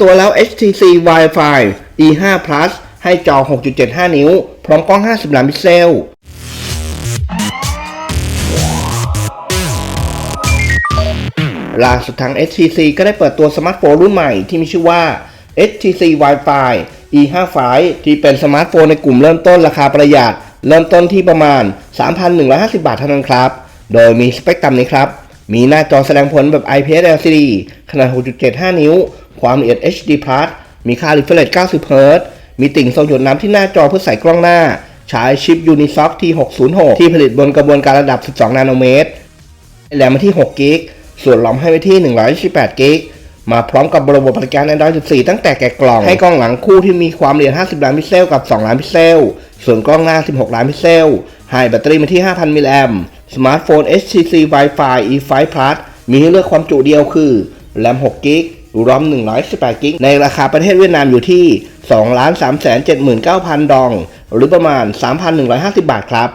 ตัวแล้ว HTC Wi-Fi E5 Plus ให้จอ 6.75 นิ้ว พร้อมกล้อง 50 ล้านพิกเซล ล่าสุดทาง HTC ก็ได้เปิดตัวสมาร์ทโฟนรุ่นใหม่ที่มีชื่อว่า HTC Wi-Fi E5 Fi ที่เป็นสมาร์ทโฟนในกลุ่มเริ่มต้นราคาประหยัด เริ่มต้นที่ประมาณ 3,150 บาทเท่านั้นครับ โดยมีสเปคตามนี้ครับ มีหน้าจอแสดงผลแบบ IPS LCD ขนาด 6.75 นิ้ว ความละเอียด HD Plus มีค่า refresh 90 Hz มีติ่งส่องหยดน้ำที่หน้าจอเพื่อใส่กล้องหน้า ใช้ชิป Unisoc T606 ที่ผลิตบนกระบวนการระดับ 12 นาโนเมตรแรมมาที่6กิกส่วนลอมให้ไปที่128กิกมาพร้อมกับระบบปฏิการ Android 14 ตั้งแต่แกะกล่อง ให้กล้องหลังคู่ที่มีความละเอียด 50 ล้านพิกเซลกับ 2 ล้านพิกเซล ส่วนกล้องหน้า 16 ล้านพิกเซล ให้แบตเตอรี่มาที่ 5,000 มิลลิแอมป์สมาร์ทโฟน HTC Wi-Fi E5 Plus มีให้เลือกความจุเดียวคือ แรม 6 กิก รอม 118 กิก ในราคาประเทศเวียดนามอยู่ที่ 2 3 7 9 0 0 0 ดอง หรือประมาณ 3,150 บาทครับ